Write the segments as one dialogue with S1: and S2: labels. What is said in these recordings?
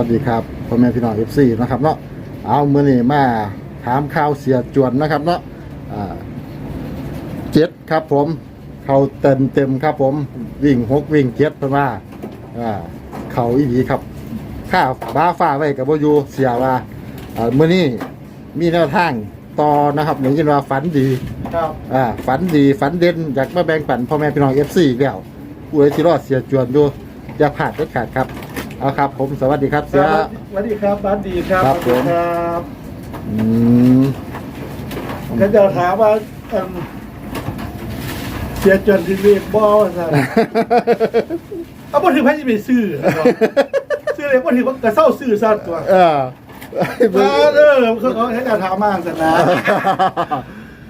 S1: ผมอ่าครับสวัสดีครับพ่อแม่พี่น้องเอฟซีนะครับเนาะเอาเมื่อนี้มาถามข่าวเสียจวนนะครับเนาะอ่าเจ็ดครับผม เขาเต็มเต็มครับผม วิ่งหกวิ่งเจ็ดเพิ่นว่าอ่าเขาอีดีครับข้าบ้าฟ้าไว้กับโบอยูเสียว่าอ่าเมื่อนี้มีแนวทางต่อนะครับอย่างที่ว่าฝันดี
S2: ครับ
S1: อ่าฝันดีฝันเด่นอยากมาแบ่งปันพ่อแม่พี่น้องเอฟซีแล้วผู้ใดที่รอดเสียจวนดูอย่าพลาดเด็ดขาดครับ เอาครับ ผมสวัสดีครับ
S2: ส
S1: เสีย
S2: วัสดีครับบ้านดีครับ
S1: ครับ
S2: สวัสดี
S1: ผม
S2: ครับ
S1: อืม
S2: ก็จะถามว่าเอิ่มเสียจนที่เรียกบอว่าสันเอาบ่ถึงพันจะไปซื้อครับซื้อเลยบ่ถึงว่ากระเซ้าซื้อซะตัว
S1: เออ
S2: มาเออเขาเขาให้การถามมากสันนะ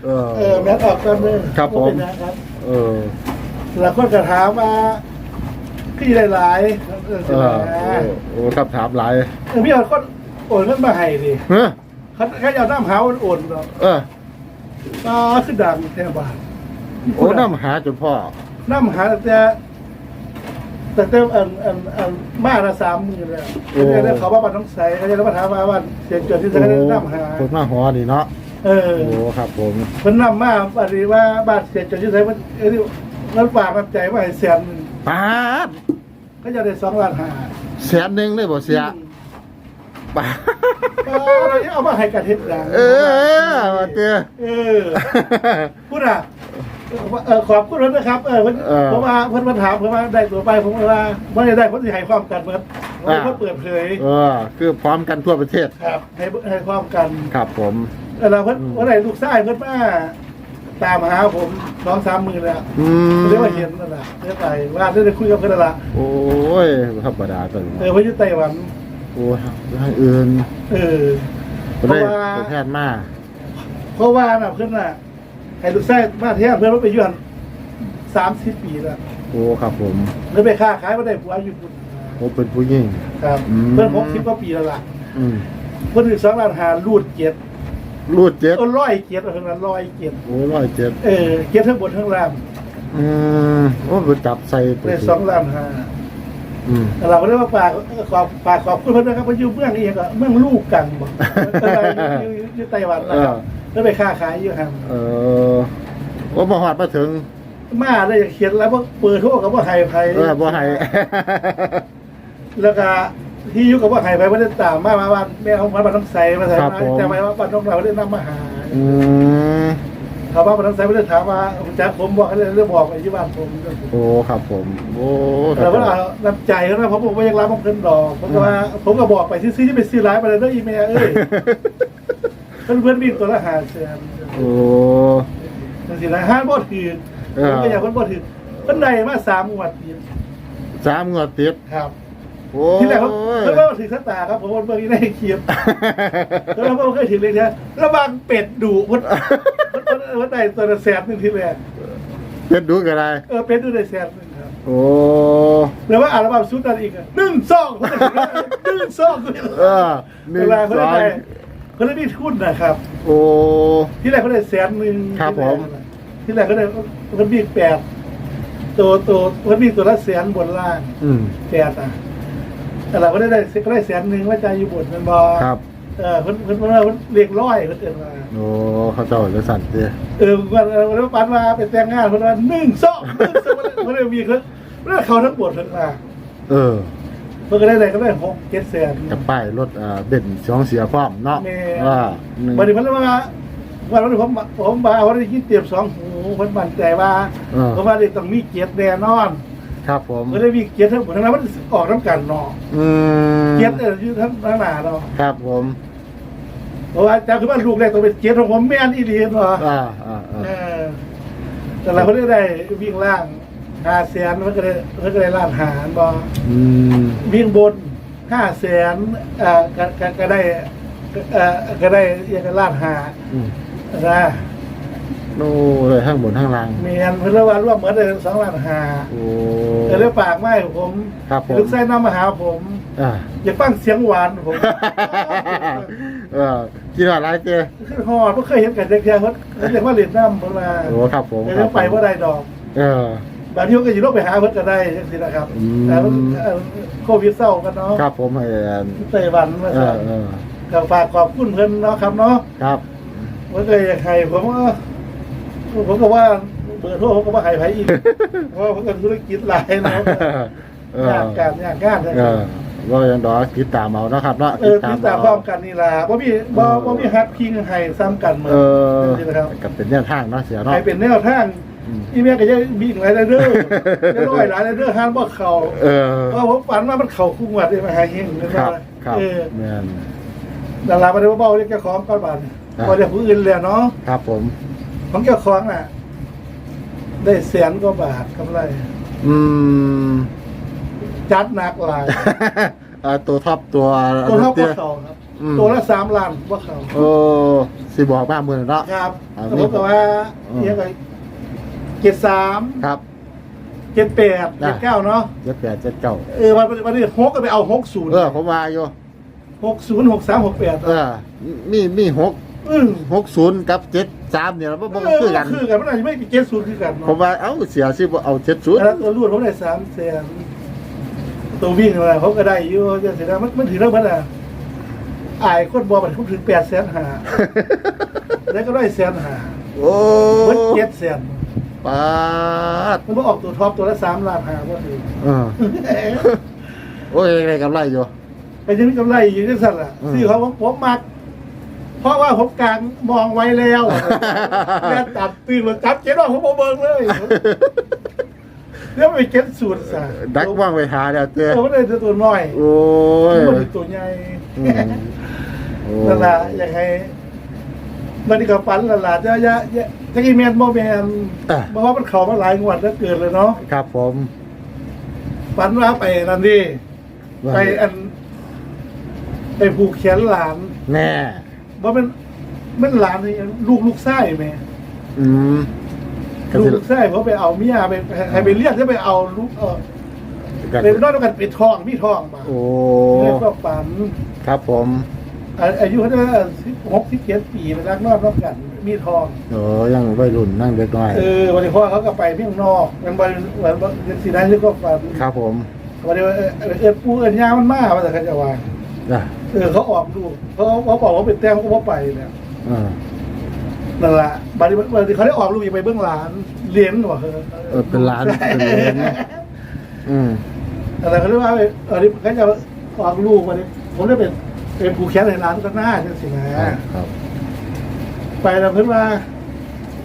S1: เออ
S2: เออแม่ตอบกันเลย
S1: ครับผม
S2: เป็นนะครับ
S1: เออ
S2: แล้วคนก็ถามว่า พี่หลายๆเออ
S1: เออโอ้ครับถามหลาย
S2: เออพี่เอาคนโอนเงินมาให้ดิ
S1: เฮ้ย
S2: เขาแค่เอาน้ำหาวันโอนเนาะ
S1: เออ
S2: ก็คือดังแท่บ้าน
S1: โอ้น้ำหาจนพ่อ
S2: น้ำหาแต่แต่แต่อันอันอันมาละสามหมื่นแล้วเขาจะเขาว่าบ้านน้องใสเขาจะมาถามว่าบ้านเสียงจดที่
S1: โอ้
S2: จะได้น้ำหา
S1: คนมาหอนี่เนาะ
S2: เออ
S1: โอ้ครับผม
S2: เพิ่นนำมาบัดนี้ว่าบ้านเสียงจดที่ใส่มันเอ้ยมันฝากน้ำใจมาให้แสนหนึ่ง
S1: ปาด
S2: ก็จะได้สองล้านห้า
S1: แสนหนึ่งเลยบ่เสียปาด
S2: ก็เราจะเอามาให้กันเฮ็ดดัง
S1: เออมาเจอ
S2: เออ พูดอะเออขอบคุณนะครับ เออเพิ่น
S1: เออ
S2: เพราะว่าเพิ่นมาถามเพิ่นว่าได้ตัวไปผมว่าไม่ได้ได้เพิ่นสิให้ความกันเพิ่นเพิ่นเปิดเผย
S1: เออ คือพร้อมกันทั่วประเทศ
S2: ครับให้ให้ความกัน
S1: ครับผม
S2: แล้วเพิ่น
S1: อืม
S2: วันไหนลูกชายเพิ่นมา ตามหาผมสองสามมือแล้ว
S1: อืม
S2: เรียกว่าเห็นนั่นแหละเรียกไปว่าได้คุยกับเพิ่นนั่นล่ะ
S1: โอ้ยธรรมดาตัวนี้
S2: เออเพิ่นอยู่ไต้หวัน
S1: โอ้ยทางอื่น
S2: เออ
S1: บ่ได้
S2: เพราะว่า
S1: ตัวแทนมา
S2: เพราะว่าน่ะเพิ่นน่ะให้ลูกชายมาเที่ยวเพิ่นว่าไปอยู่หั่นสามสิบปีแล้ว
S1: โอ้ครับผม
S2: เลยไปค้าขายบ่ได้ผัวอยู่พุ่น
S1: โอ้เป็นผู้หญิง
S2: ครับ
S1: อืม
S2: เพิ่น60กว่าปีแล้วล่ะ
S1: อืม
S2: เพิ่นถึงสองล้านหารูดเกีย รติ
S1: รูดเจ็ด
S2: เออร้อยเกียรติเอาเท่านั้นร้อยเกียรติ
S1: โอ้ร้อยเจ็ด
S2: เออเกียรติทั้งบนทั้งล่าง
S1: อืมโอ้ไปจับใส่ตัว
S2: ได้สองล้านห้า
S1: อืม
S2: เราก็ได้ว่าฝากขอบฝากขอบคุณเพื่อนนะครับเพราะอยู่เมืองนี้ก็เมืองลูกกังบอกเอออยู่อยู่อยู่ไต้หวันนะครับแล้วไปค้าขายอยู่ห่าง
S1: เออโอ้มาหอดมาถึง
S2: มาเลยอยากเขียนแล้วว่าเปิดโทรกับว่าไฮไพ
S1: เออบ่ให้
S2: แล้วก็ ที่อยู่กับว่าไฮไพไม่ได้ตามมามาบ้านแม่ของบ้านบ้านน้ำใสมาใส่
S1: ครับ
S2: มา
S1: ผม
S2: จำไว้ว่าบ้านน้องเราได้นำมาหา
S1: อืม
S2: เขาบ้านบ้านน้ำใสไม่ได้ถามว่าจ้าผมบอกเขาเลยเรื่องบอกไอ้ที่บ้านผม
S1: โอ้ครับผมโอ้ค
S2: แต่
S1: รับ
S2: ว่าน้ำใจเขานะผมบอกว่ายังรับผมเพิ่นดอกผมก็ว่าผมก็บอกไปซื้อที่ไปซื้อร้ายไปเลยเด้ออีเมลเอ้ยเพื่อนเพื่อนวิ่งตัวละหาแสน
S1: โอ้
S2: จังสินะห้าบ่ถือ
S1: เออ
S2: ผมก็อยากเพิ่นบ่ถือเพิ่นได้มาสามงวดติด
S1: สามงวดติด
S2: ครับ
S1: โอ้
S2: ที่แรกเพิ่นเพิ่นว่าถือสตาร์ครับผมว่าเบิ่งในคลิปแล้วเราบ่เคยถือเลยนะระวังเป็ดดุเพิ่นเพิ่นเพิ่นเพิ่นได้ตัวละแสนหนึงทีแรก
S1: เป็นดูกันได้
S2: เออเป็ดดูได้แสนหนึงครับ
S1: โอ้
S2: แล้วว่าอัลบั้มชุดนั้นอีกอะ1 2เพิ่นได้1 2เพิ่น
S1: เออหนึ่ง
S2: เวลาเพิ่น
S1: สอง
S2: ได้เพิ่นได้มีทุนนะครับ
S1: โอ้
S2: ที่แรกเขาได้แสนหนึ่ง
S1: ครับผม
S2: ที่แรกเขาได้เขาบีแปดตัวตัวเขาบีตัวละแสนบนล่าง
S1: อืม
S2: แปดอะ แต่เราก็ได้ได้ก็ได้แสนหนึ่งว่าใจอยู่บนมันบอ
S1: ครับ
S2: เออเพิ่นเพิ่นเพิ่นว่าเพิ่นเรียกร้อยเพิ่นเอิ้นมา
S1: โอ้เขาเจ้าจะสั่นเด้
S2: เออวันวันวันปันมาไปแต่งงานเพิ่นว่าหนึ่งสองหนึ่งสองเพิ่นเลยมีเพิ่นเพิ่นเขาทั้งบทเพิ่นมา
S1: เออ
S2: เพิ่นก็ได้ได้ก็ได้หกเจ็ดแสน
S1: กับป้ายรถอ่าเบนซ์สองเสียพร้อมเนาะ
S2: แม่
S1: อ่าหนึ่ง
S2: วันนี้เพิ่นเลยว่าวันนี้ผมผมมาวันนี้คิดเตรียมสองหูเพิ่นมั่นใจว่า
S1: เออ
S2: เพราะว่าเด็กต้องมีเกียรติแน่นอน
S1: ครับผม
S2: ก็ได้มีเกียรติทั้งหมดทั้งนั้นมันออกน้ำกันเนาะ
S1: อืม
S2: เกียรติเอออยู่ทั้งทั้งหนาเนาะ
S1: ครับผม
S2: เพราะว่าจ้าคือว่าลูกแรกต้องเป็นเกียรติของผมแม่นอีเลียนเนาะ
S1: อ่าอ่า
S2: เอ
S1: อ่า
S2: อแต่เราก็ได้ได้วิ่งล่างห้าแสนมันก็ได้มันก็ได้ล้านหารบ่
S1: อืม
S2: วิ่งบนห้าแสนเอ่อก็ก็ก็ได้เอ่อก็ได้ยังล้านหา
S1: อืม
S2: นะ
S1: โน่เลยข้างบนข้างล่าง
S2: เมียนเพื่อนว่าร่วมเหมือนเลยสองล้านหา
S1: โอ้
S2: แต่เรื่องปากไม่ผม
S1: ครับผม
S2: ลูกไส้น้ำมาหาผม
S1: อ่า
S2: อยากฟังเสียงหวานผม
S1: เออกินอะไรเจ้
S2: ขึ้นฮอดบ่เคยเห็นกันเด็กๆเพิ่นเขาเรียกว่าเหรียญน้ำเพิ่นว่า
S1: โอ้ครับผม
S2: เดี๋ยวไปว่าได้ดอก
S1: เออ
S2: บางทีก็จะต้องไปหาเพิ่นก็ได้จังซี่นะครับ
S1: อืม
S2: แต่มันเอ่อโควิดเศร้ากันเนาะ
S1: ครับผมเออ
S2: ไต้หวันมา
S1: เอ
S2: ซะ
S1: อเออ
S2: ก็ฝากขอบคุณเพิ่นเนาะครับเนาะ
S1: ครับ
S2: มันก็อยากให้ผมว่า ผมก็ว่าเบอร์โทรผมก็ว่าให้ไผอีกเพราะว่าผมก็ธุรกิจหลายเนาะ
S1: เออยา
S2: กการยากงานนะ
S1: เอ
S2: ครับ
S1: อว่ายังดอกติดตามเอานะครับเนาะ
S2: เออติดตามพร้อมกันนี่ล่ะบ่มีบ่บ่มีฮัดพิงให้ซ้ำกันเหมือน
S1: เออ
S2: นี่นะครับ
S1: กับเป็นแนวทางเนาะเสียเนาะ
S2: ให้เป็นแนวทาง
S1: อืม
S2: อีแม่ก็จะมีหลายเด้อจะร้อยหลายเด้อห้ามบ่เข้า
S1: เออ
S2: เพราะผมฝันว่ามันเข้าคุ้งวัดได้มาหาเฮงนั่น
S1: ครับ
S2: ว่า
S1: ครับ
S2: เออ
S1: แม่น
S2: ดาราบ่ได้เบาๆเรียกเจ้าของก่อนบาด
S1: อ่า
S2: บ่ได้ผู้อื่นแล้วเนาะ
S1: ครับผม
S2: ของเจ้าของน่ะ ได้แสนกว่าบาทกำไร
S1: อืม
S2: จัดหนักหลาย
S1: เอ่อตัวท็อปตัว
S2: ตัวเท่า
S1: ตี้
S2: กับเขาครับ
S1: อืม
S2: ตัวละสามล้านว่าเขา
S1: โอ้สิบอกมากมือเนาะ
S2: ครับ
S1: อ่า
S2: สมมติว่า
S1: อืม
S2: เนี่ยก็เจ็ดสาม
S1: ครับ
S2: เจ็ดแปดเจ็ดเก้าเนาะ
S1: เจ็ดแปดเจ็ดเก้า
S2: เออวันวันนี้หกก็ไปเอาหกศูนย์
S1: เออผมมาอยู่
S2: หกศูนย์หกสามหกแปด
S1: เออมีมีหก
S2: อืม
S1: หกศูนย์กับเจ็ดสามเนี่ยมันบ่
S2: เออ
S1: คือกัน
S2: คือกันมันอาจจะไม่เจ็ดศูนย์คือกัน
S1: ผม
S2: เนาะ
S1: ว่าเอ้าเสียสิบ่เอาเจ็ดศูนย์
S2: แล้วตัวรูดผมได้สามแสนตัววิ่งอะไรเขาก็ได้อยู่จะเสียดายมันมันถือแล้วมันอะอายคนบัวมันเขาถึงแปดแสนหาแล้วก็ได้แสนหา
S1: โอ้
S2: มันเจ็ดแสน
S1: ปาด
S2: มันก็ออกตัวท็อปตัวละสามล้านหาว่าถือ
S1: เออโอ้ยอะไรกำไรอยู่
S2: ไปยังมีกำไรอยู่ที่สั่นล่ะ
S1: อืม
S2: ซื้อเขาผมผมมัก เพราะว่าผมกลางมองไว้แล้วแม่ตัดตื่นมาจับเจ็ดว่าผมบ่เบิ่งเลยแล้วไปเก็ตสูตรซะ
S1: ดักว่างไปหาเดี๋ยวเจ้
S2: ตัวมันได้ตัวน้อย
S1: โอ้ย
S2: มันได้ตัวใหญ่
S1: อืมโอ้
S2: นั่นล่ะอยากให้มันนี่ก็ฝันและล่ะจะจะจะจะกี่แมนบ่แมน
S1: อะ
S2: เพราะว่ามันเข้ามาหลายงวดแล้วเกินเลยเนาะ
S1: ครับผม
S2: ฝันว่าไปนั่นดิไปอัน ไปผูกแขนหลาน
S1: แน่
S2: ว่ามันมันหลานนี่ลูกลูกไส้แม่
S1: อืมก็
S2: ลูก
S1: สิ
S2: ลูกไส้เพราะไปเอาเมียไปให้ไปเรียกจะไปเอาลูกเออ
S1: ก็
S2: ไปนอกกันปิดทองพี่ทองมา
S1: โอ้
S2: เรียกว่าฝัน
S1: ครับผม
S2: อาอายุเขาได้สิบหกสิบเจ็ดปีไปรักนอกนอกกัน มีทอง
S1: โอ้ยังวัยรุ่นนั่งเด็กน้อย
S2: เออวันนี้พ่อเขาก็ไปเมี่ยงนอกมันวันวันวันสีนั้นเรียกว่าฝัน
S1: ครับผม
S2: วันนี้เออเออเออปูเอิญยามันมาว่าแต่เขาจะว่า
S1: อะ
S2: เออเขาออกลูกเขาเขาบอกว่าเป็นแต้มเขาก็บ่ไปเนี่ย
S1: อ่า
S2: นั่นแหละบัดนี้บัดนี้เขาได้ออกลูกอีกไปเบื้องหลานเลี้ยงหรอเออ
S1: เออเป็นร้านเป็นเลนอืม
S2: อะไรเขาเรียกว่าเออนี่เขาจะออกลูกวันนี้ผมได้เป็นเป็นผู้แค้นในร้านก็น่าจะสินะครับ ไปแล้วเพิ่นว่า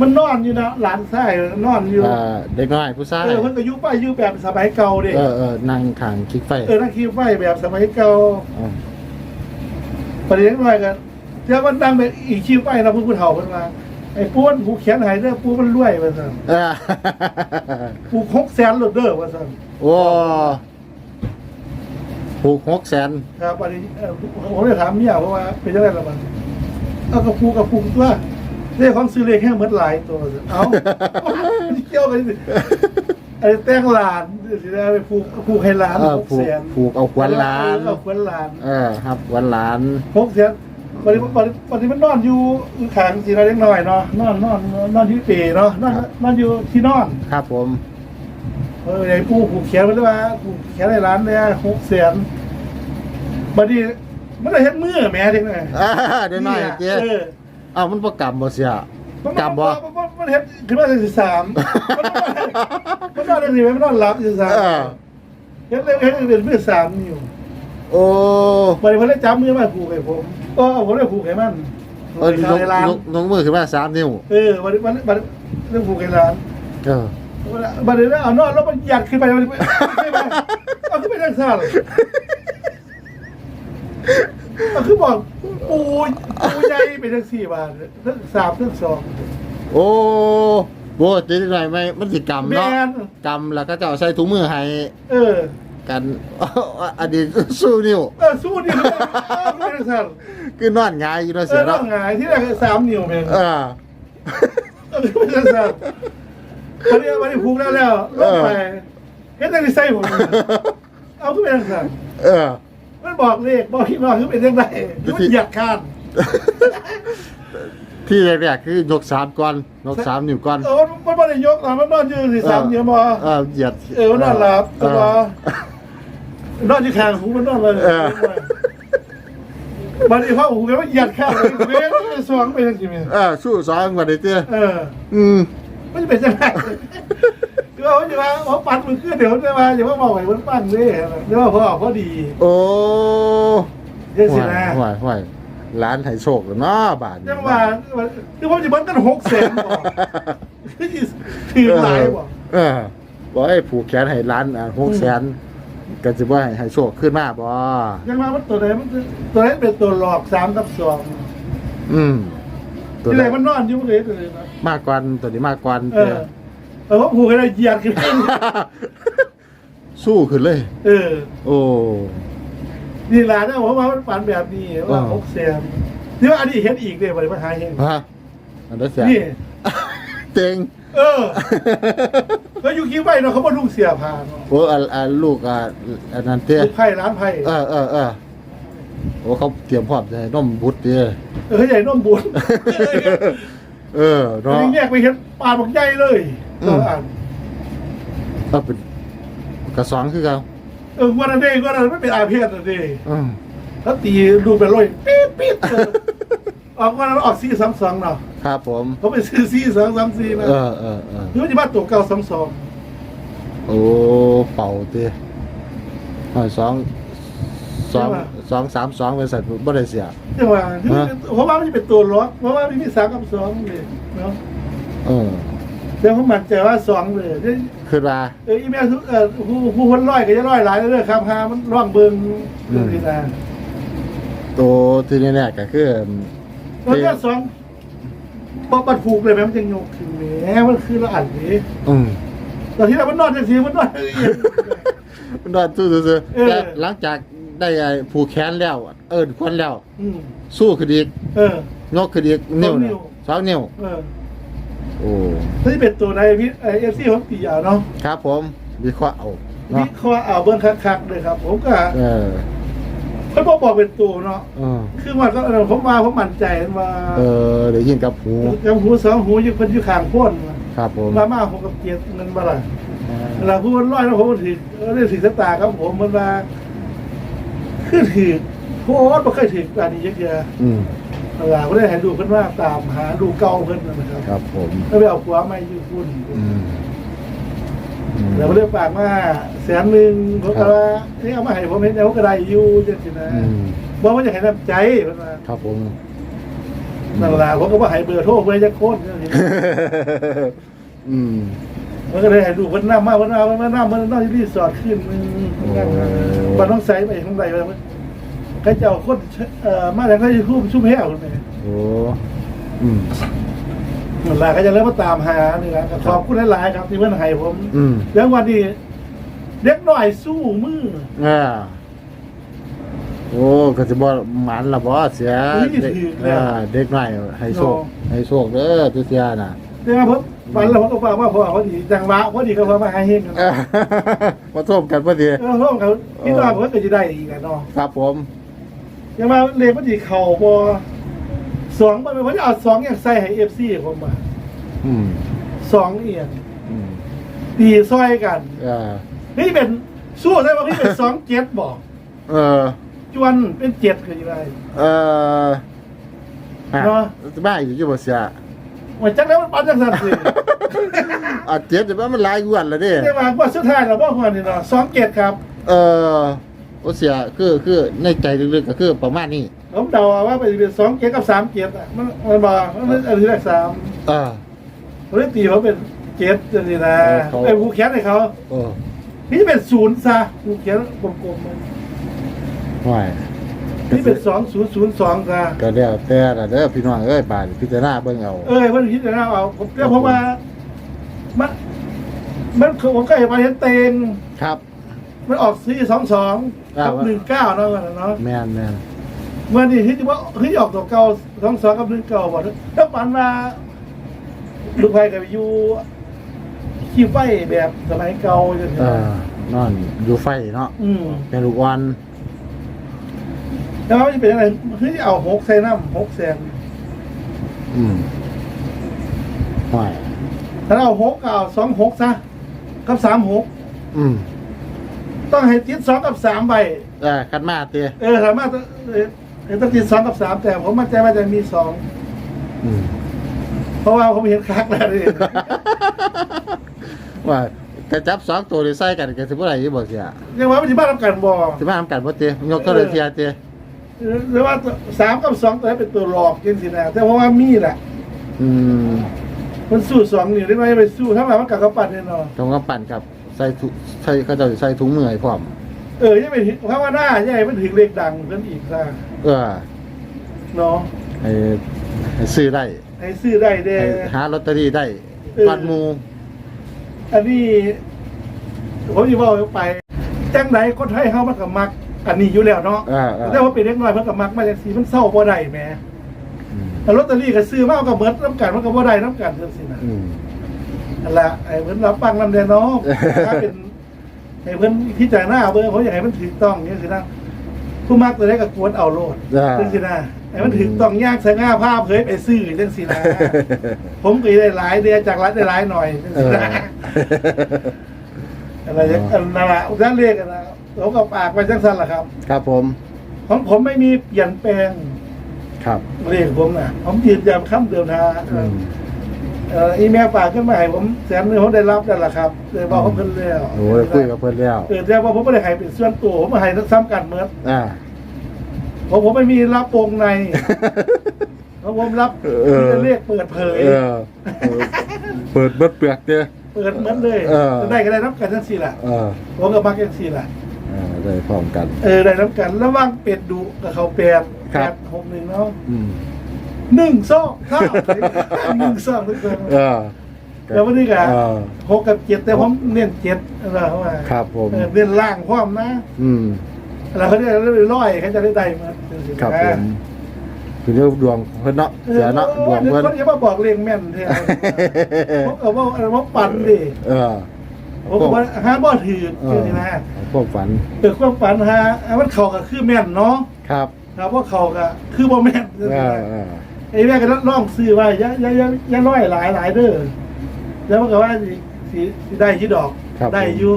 S2: มันนอนอยู่นะหลานไส้นอนอยู่
S1: อ่าเด็กน้อยผู้ชาย
S2: เออเพิ่นก็อยุไปอยุแบบสมัยเก่าเด็
S1: เออเออนั่งขางคลิกไฟ
S2: เออนั่งคิดไฟแบบสมัยเก่า
S1: อ่า
S2: ประเด็นหน่อยกันเจ้ามันดังไปอีกคิวไปนะผู้เฒ่าเพิ่นว่าไอ้ปูนผู้แขนหายเด้อปูมันรวยว่าซั่น
S1: อ่า
S2: ผู้หกแสนโลดเด้อว่าซั่น
S1: โอ้ผูกหกแสน
S2: ครับอันนี้เอ่อผมเลยถามเมียเพราะว่าเป็นยังไงละมันเอากระปูกระปูตัวเรื่องของซื้อเลขแค่เหมือนหลายตัวเอามันเกี่ยวกันสิไอ้แต่งหลานสิได้ไปผูกผูกให้หลาน
S1: เออ
S2: หก
S1: ผู
S2: แส
S1: ก
S2: น
S1: ผูกเอาควันล้าน
S2: เอาควันหลาน
S1: เออครับควันล้าน
S2: หกแสนวันนี้วันนี้วันนี้มันนอนอยู่ขางสีเราเล็กน้อยเนาะนอนนอนนอนที่เปรเนาะนอนนอนอยู่ที่นอน
S1: ครับผม
S2: เออไอ้ปูผูกแขนมันเลยว่าผูกแขนให้หลานเนี่ยหกแสนบัดนี้มันได้เฮ็ดมือแม่เด็กหน่อย
S1: อ่าเดี๋ยวหน่อยเจ๊
S2: เออ
S1: อ้าวมันประกำบ่เสีย
S2: มัน
S1: กำบ่
S2: มัน มันมันเฮ็ดขึ้นมาสิบสามมันนอนได้สิมันนอนหลับสิบสาม
S1: เออ
S2: เฮ็ดเลยเฮ็ดเป็นมือสามนิ้ว
S1: โอ้
S2: วันนี้เพิ่นได้จับมือมาผูกให้ผมเออผมได้ผูกให้มัน
S1: เออ
S2: ผูก
S1: ลง
S2: ให้ร้าน
S1: ลงลงมือขึ้นมาสามนิ้ว
S2: เออวันนี้วันนี้วันนี้เรื่องผูกให้ร้าน
S1: เออ
S2: วันนี้เอานอนแล้วมันหยัดขึ้นไปมันไม่ไปเอาขึ้นไปทางซ้ายเอาคือบอกปูปูใหญ่เป็นจังสี่บาททั้งสามทั้งสอง
S1: โอ้โบติดหน่อยไหมมันสิกำ
S2: แม
S1: เนาะ
S2: น
S1: กำแล้วก็จะเอาใส่ถุงมือให้
S2: เออ
S1: กันอดีตสู้นิ้ว
S2: เออสู้ดิเอาขึ้นไปทางซ้าย
S1: คือนอนหงายอยู่เนาะ
S2: เอ
S1: เสี
S2: อยต้อ
S1: เนาะ
S2: งหงายที่แรกสามนิ้วเอง
S1: เออ
S2: เอาขึ้นไปทางซ้ายวันนี้วันนี้พูกแล้วแล้วลงไปเฮ็ดจังได๋ใส่ผมเอาขึ้นไปทางซ้าย
S1: เออ
S2: มันบอกเลขบอกพี่น้องคือเป็นยังไงมันอยากข้าน
S1: ที่แรกๆคือยกสามก่อนยกสามนิ้วก่อน
S2: เออมันไม่ได้ยกอะมันนอนอยู่สิสามเดียวมา
S1: เออเหยียด
S2: เออมันนอนหลับตัว
S1: เออน
S2: อนอยู่ข้างหูมันนอนเลย
S1: เออ
S2: มันอีกว่าหูแกว่าเหยียดข้างเลยเว้ยสว่างไปจริงๆ
S1: เออสู้สองกว่านี้เจ้
S2: เออ
S1: อืม
S2: ไม่จะเป็นจังไงคือว่าเขาจะว่าเขาปัดมือขึ้นเดี๋ยวจะมาอย่าว่าบอกไว้มันปั้นเลยเดี๋ยวว่าพอพอดี
S1: โอ้
S2: เรื่องสินะ
S1: ห่วยห่วย ร้านไทยโชคแล้วเนาะบาทนี้
S2: ยังว่าคือว่าจะมันกันหกแสนบอกคือถือหลายบอก
S1: เออบอกให้ผูกแขนให้ร้านอะหกแสนก็จะว่าให้ให้โชคขึ้นมาบ่
S2: ยังว่ามันตัวไหนมันตัวไหนเป็นตัวหลอกสามกับสอง
S1: อืมตัว
S2: ที่
S1: ไห
S2: ไห
S1: น
S2: นมันนอนอยู่เลยเลยนะ
S1: มากกว่าตัวนี้มากกว่า
S2: เออเออว่าผูกอะไรเหยียดขึ้น
S1: สู้ขึ้นเลย
S2: เออ
S1: โอ้
S2: นี่แหละนะผมว่ามันฝันแบบนี้ว่า
S1: อ่า
S2: หกแสนที่ว่าอันนี้เห็นอีกเลยบริษัทหาเห็น
S1: ฮะอันนั้นเสีย
S2: นี่
S1: เต็ง
S2: เออก็อยู่คิดไว้เนาะเขาบอกลุงเสียพาเนาะ
S1: โอ้อันอันลูกอะอันนั้นเตี้ย
S2: ลูกไพ่ร้านไพ่
S1: เออเออเออโอ้เขาเตรียมพร้อมจะให้นมบุตรเตี้ย
S2: เออใหญ่น้มบุญ
S1: เออ
S2: อัน
S1: เนาะ
S2: นี้แยกไปเห็นปลาบอกใหญ่เลย
S1: อืม
S2: เราอ่าน
S1: ก็เป็นกระสองคือเขา
S2: เออวันนั้นเองวันนั้นไม่เป็นอาเพศนะเด้
S1: อืม
S2: แล้วตีดูเป็นรอยปี๊ดปี๊ดเออออกวันนั้นออกซีสามสองเนาะ
S1: ครับผม
S2: เขาไปซื้อซีสองสามซีนะ
S1: เออเออเออ
S2: หรือว่าจะมาตัวเก่าสองสอง
S1: โอ้เป่าเตี้ยหอยสองสองสองสามสองเป็นสัตว์บ่ได้เสีย
S2: ใช่ไหมคือ
S1: ฮะ
S2: เพราะว่ามันจะเป็นตัวล็อกเพราะว่ามันมีสามกับสองเลยเนาะ
S1: เออ
S2: แต่ผมมั่นใจว่าสองเลย
S1: คือรา
S2: เอออีเมลทุกเออผู้ผู้คนร้อยก็จะร้อยหลายเลยครับพามันร่องเบิงเรื่องนี้นะ
S1: ตัวที่แน่ๆก็คือ
S2: แล้วก็สองพอปัดผูกเลยแม่มันจะยกขึ้นแหมมันคือละอันนี้
S1: อืม
S2: ตอนที่เรามันนอนจังสีมันนอนอย่างนี้
S1: มันนอนสู้ซื่อ
S2: เออ
S1: ๆแต่หลังจากได้ไอ้ผูกแขนแล้ว เอิ้นควันแล้ว
S2: อืม
S1: สู้ขึ้นอีก
S2: เออ ย
S1: กขึ้นอีกนิ้ว
S2: สองนิ้
S1: เนี่
S2: ว
S1: ยสองนิ้ว
S2: เออ
S1: โอ้
S2: ถ้าจะเป็นตัวในพี่เอฟซีผมตีเอาเนาะ
S1: ครับผมวิเคราะห์เอา
S2: วิ
S1: เนาะ
S2: เคราะห์เอาเบิ้งคักๆเลยครับ ผมก็
S1: เออ
S2: ไม่บอกบอกเป็นตัวเนาะ
S1: เออ
S2: คือว่าก็เออผมมาผมมั่นใจว่า
S1: เออได้ยินกับหู
S2: จำหูสองหูอยู่คนอยู่ข้างโพ้นว่า
S1: ครับผม
S2: มามาผมกับเกียรติเงินบ่ล่ะเวลาพูดร้อยแล้วผมก็ถือเออเรื่องถือสตาร์ครับผมมันมาคือถือโคตรไม่เคยถืออันนี้เยอะ
S1: อืม
S2: ๆเวลาผมได้ให้ดูเพิ่นว่าตามหาดูเก่าเพิ่นนะครับ
S1: ครับผม
S2: แล้วไปเอาหัวไม่ยืดพุ่น
S1: อืมอืม
S2: แล้วผมได้ฝากมาแสนหนึ่งผมก็ว่านี่เอามาให้ผมเห็นแล้วก็ได้อยู่จังซี่นะ
S1: อืม
S2: บอกว่าจะให้น้ำใจเพิ่นว่า
S1: ครับผม
S2: นั่นล่ะผมก็บ่ให้เบอร์โทรเพิ่นจะโคตรจังซี่นะ
S1: อืม
S2: มันก็เลยให้ดูเพิ่นนำมาเพิ่นว่าเพิ่นนำเพิ่นนอนที่รีสอร์ทขึ้นนึงนั่นน่ะบ้านน้องไสไปทางใดไป เพิ่นก็จะเอาคนเอ่อมาจากที่ทุ่มชุ่มแห้วคนนี้
S1: โอ้อืม
S2: เหมือนลาก็จะเริ่มมาตามหานี่นะขอบคุณหลายๆครับ ที่เพื่อนให้ผม
S1: อืม
S2: แล้ววันนี้เด็กหน่อยสู้มือ
S1: อ่าโอ้ก็จะบ่หมันละบ่เสีย
S2: อุ้ย
S1: เด็ก
S2: ถือแล้ว
S1: อ่าเด็กน้อยให้โชค
S2: โอ้
S1: ให้โชคเด้อทุกเสียน่ะ
S2: เดี๋ยวผมวันแล้วผมก็ฟังว่าพอพอดีจังหวะพอดีก็พอมาให้เฮงกัน
S1: เออมาท่มกันพอดี
S2: เออร่วมเขาพี่น้องผมก็จะได้อีกนะเนาะ
S1: ครับผม
S2: ยังมาเลขพอดีเข่าบอสองมันผมจะเอาสองอย่างใส่ให้เอฟซีผมมา
S1: อืม
S2: สองเอียง
S1: อืม
S2: ตีซอยกัน
S1: อ่า
S2: นี่เป็นสู้ได้ว่าพี่เป็นสองเจ็ดบอก
S1: เออ
S2: จวนเป็นเจ็ดกันยังไง
S1: เออฮะ
S2: เนาะ
S1: บ้าอยู่อยู่บ่เสีย
S2: ว่าจังแล้วมันปันจังสันสิ
S1: อะเจ็ดแต่ว่ามันหลายกว่าแล้วเด้
S2: เรียกว่าว่าสุดท้ายเราบอกว่านี่เนาะสองเกตครับ
S1: เออ โอเสียคือคือในใจลึกๆก็คือประมาณนี้
S2: ผมเดาว่าไปเป็นสองเกตกับสามเกตอะมันมันบอกมันเป็นอันที่แรกสาม
S1: เออ
S2: ผมเลยตีเขาเป็นเกตจังนี่นะ
S1: เออเขา
S2: ไอ้ผู้แคสให้เขา
S1: เออ
S2: นี่เป็นศูนย์ซะผู้แคสกลมๆมัน
S1: ห่วย
S2: นี่เป็นสองศูนย์ศูนย์สองซะ
S1: ก็แล้วแต่ละเด้อพี่น้องเอ้ยบาดพิจารณาเบิ่งเอา
S2: เอ้ยเพิ่นคิดนะเอาผมเรียกเพราะว่ามันมันคือผมก็เห็นมาเห็นเตง
S1: ครับ
S2: มันออกสี่สองสอง
S1: อ่า
S2: กับหนึ่งเก้าเนาะเนาะ
S1: แม่นแม่น
S2: เมื่อนี่ที่ว่าที่ออกตัวเก่าสองสองกับหนึ่งเก่าบอกถ้าปันมาลูกไผ่กับอยู่ขี้ไฟแบบสมัยเก่าจัง
S1: เออนอนอยู่ไฟเนาะ
S2: อืม
S1: เป็นลูกอ่อน
S2: แล้วมันจะเป็นอะไรคือเอาหกใส่น้ำหกแสน
S1: ออืมห่วย
S2: ถ้าเอาหกก็เอาสองหกซะกับสามหก
S1: อืม
S2: ต้องให้ติดสองกับสามใบ
S1: เออคันมาเตีย
S2: เออสามารถเออเออต้องติดสองกับสามแต่ผมมั่นใจว่าจะมีสอง
S1: อืม
S2: เพราะว่าผมเห็นคักแล้วนี่
S1: ว่ากระจับสองตัวนี่ใส่กันกันสิบ่ได้อยู่บ่เสีย
S2: ยังว่ามันจะบ้านทำกันบ่
S1: สิมาทำกันบ่เตียยกเท่าเลยเทียเตีย
S2: หรือว่าสามกับสองตัวนี้เป็นตัวหลอกจริงสินะแต่เพราะว่ามีแหละ
S1: อืม
S2: มันสู้สองนี่ได้ไหมไปสู้ถ้ามามันกัดกระปัดแน่นอน
S1: ตรงกับปั่นกับ ใส่ถุใส่เขาเจะใส่ถุงมือให้พร้อม
S2: เออยังไปถึงเพราะว่าหน้าใหญ่มันถึงเลขดังเพิ่นอีกซะ
S1: เออ
S2: เนาะ
S1: ให้ให้ซื้อได้
S2: ให้ซื้อได้เด้
S1: ให้หาลอตเตอรี่ได้
S2: เออ
S1: ปันหมู
S2: อันนี้ผมจะบอกไปจังไหนคนไทยเขามันก็มัก อันนี้อยู่แล้วเนาะ
S1: เออเออ
S2: แต่ว่าเป็นเล็กน้อยเพิ่นก็มักมาจากสีมันเศร้าบ่ได้แหม
S1: อืม
S2: แต่ลอตเตอรี่ก็ซื้อมาเอาก็เบิดน้ำกันมันก็บ่ได้น้ำกันจังซี่นะ
S1: อืม
S2: นั่นแหละไอ้เพิ่นรับฟังนำแน่เนาะถ้าเป็นไอ้เพิ่นพิจารณาเบิ่งเขาอยากให้มันถูกต้องจังซี่นะผู้มักตัวใดก็กวนเอาโลด
S1: อ่า
S2: จังซี่นะไอ้มันถูกต้องยากสง่าภาพเผยไปซื้อจังซี่นะผมก็ได้หลายเดือนจากหลายได้หลายหน่อยจัง
S1: เอ
S2: ซี่
S1: อ
S2: นะอะไรอย่างอันนั่นแหละนั่นเรียกกันนะผมก็ฝากไว้จังซั่นล่ะครับ
S1: ครับผม
S2: ของผมไม่มีเปลี่ยนแปลง
S1: ครับ
S2: เรียกผมนะผมยืนยันคำเดิมนะ
S1: อืม
S2: เอ่ออีเมลฝากขึ้นมาให้ผมแสนหนึงผมได้รับนั่นแหละครับเลยบอกเขาเพิ่นแล้ว
S1: โอ้ยคุยกับเพื่อนแล้ว
S2: เออแต่ว่าผมไม่ได้ให้เป็นส่วนตัวผมให้ซ้ำกันเหมือน
S1: อ่า
S2: เพราะผมไม่มีรับวงใน เพราะผมรับ
S1: เออ
S2: มีแต่เรียกเปิดเผย
S1: เออเออ เปิดเบิดเปลือกเด้อ
S2: เปิดเหมือนเลย
S1: เออ
S2: จะได้ก็ได้รับกันทั้งสี่แหละ
S1: เออ
S2: ผมกับมักทั้งสี่แหละ
S1: เออได้พร้อมกัน
S2: เออได้รับกันแล้วว่างเป็ดดุกับเขาแปด
S1: ครั
S2: แป
S1: บ
S2: ดหกหนึ่งเนาะ
S1: อืม
S2: หนึ่งสองเท่าหนึ่งสองทุกคน
S1: เออ
S2: แล้ววันนี้ก็
S1: เออ
S2: หกกับเจ็ดแต่ผมเน้นเจ็ดอะไรเขาว่า
S1: ครับผม
S2: เออเน้นล่างพร้อมนะ
S1: อืม
S2: แล้วเขาจะได้ร้อยเขาจะได้ได้มา
S1: ครับผมคือเรื่องดวงเพิ่นเนาะ
S2: เออ
S1: เสียเนาะดวง
S2: เพิ่
S1: เพิ่
S2: น
S1: น
S2: เขาจะมาบอกเรียงแม่นแท้ผมเอาว่าเอาว่าปั่นดิ
S1: เออ
S2: ผมก็ว่าหาบ่ถือ
S1: เอ
S2: คือ
S1: อ
S2: นี่นะ
S1: พวกฝัน
S2: เกิดความฝันหามันเข้ากับคือแม่นเนาะ
S1: ครับ
S2: ครับว่าเข้ากับคือบ่แม่น
S1: เออเออ
S2: ไอ้แม่ก็ลองซื้อไว้อย่าอย่าอย่าอย่าร้อยหลายหลายเด้อแล้วมันก็ว่าสิสิสิได้ยี่ดอก
S1: ครับ
S2: ได้อยู่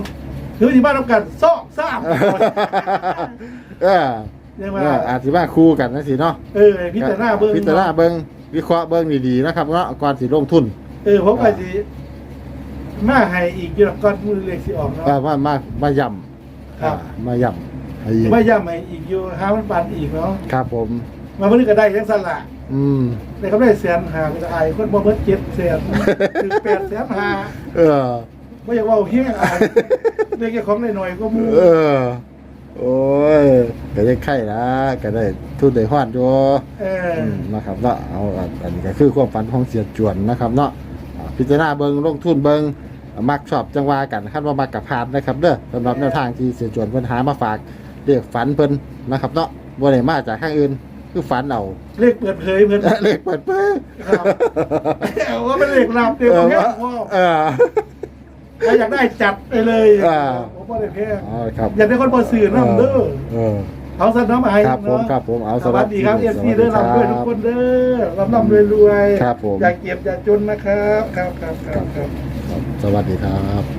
S2: คือที่บ้านต้องกันซอกซ้ำ
S1: เออ
S2: เรียก
S1: เอ
S2: ว่า
S1: ออาจสิมาคู่กันนะสิเนาะ
S2: เออพิจารณาเบิ่ง
S1: พิจารณาเบิ่งวิเคราะห์เบิ่งดีๆนะครับเนาะก่อนสิลงทุน
S2: เออผมก็สิมาให้อีกอยู่ดอกก่อนมือเลขสิออกเนาะ
S1: เออมามามาย่ำ
S2: ครับ
S1: อ่ามาย่ำให้อีก
S2: ไม่ย่ำให้อีกอยู่หามันปันอีกเนาะ
S1: ครับผม
S2: มาเมื่อนี้ก็ได้ยังสั่นละ
S1: อืม
S2: แต่ก็ได้แสนหาก็ได้อายคนบ่เบิดเจ็ดแสนถึงแปดแสนหา
S1: เออ
S2: ไม่อยากเว่าเฮี้ยอายเรียกแค่ของหน่อยๆก็มู
S1: เออ โอ้ยก็ได้ไข่ละก็ได้ทุนได้ฮอดอยู่
S2: เออ
S1: อืมนะครับเนาะเอาอันอันนี้ก็คือความฝันของเสียจวนนะครับเนาะอ่าพิจารณาเบิงลงทุนเบิงมักชอบจังหวากันคันว่ามักกับพานนะครับเด้อสำหรับแนวทางที่เสียจวนเพิ่นหามาฝากเรียกฝันเพิ่นนะครับเนาะบ่ได้มาจากข้างอื่น คือฝันเอา
S2: เลขเปิดเผยเพิ่น
S1: เลขเปิดเผย
S2: ครับ เอาว่าเป็นเลขลับเดียว
S1: เอ
S2: กั
S1: อบ
S2: แค่
S1: ว่า
S2: พ่อ
S1: เออ
S2: ใครอยากได้จัดไปเลย
S1: อ่า
S2: ผมบ่ได้แพง
S1: อ๋อครับ
S2: อยากได้คนบ่ซื้อน้ำเด้อ
S1: เออ
S2: เอาซะน้ำไอ้
S1: ครับผม
S2: เนาะ
S1: ครับผมเอา
S2: สวัสดีครับ
S1: ส
S2: เอ
S1: วั
S2: ฟ
S1: ส
S2: ซี
S1: ดี
S2: เด้อ
S1: ครับ
S2: ร่ำรวยทุกคนเด้อร่ำร่ำรวยรวย
S1: ครับผม
S2: อย่าเก็บอย่าจนนะครับ ครับครับครับครับ
S1: ครับสวัสดีครับ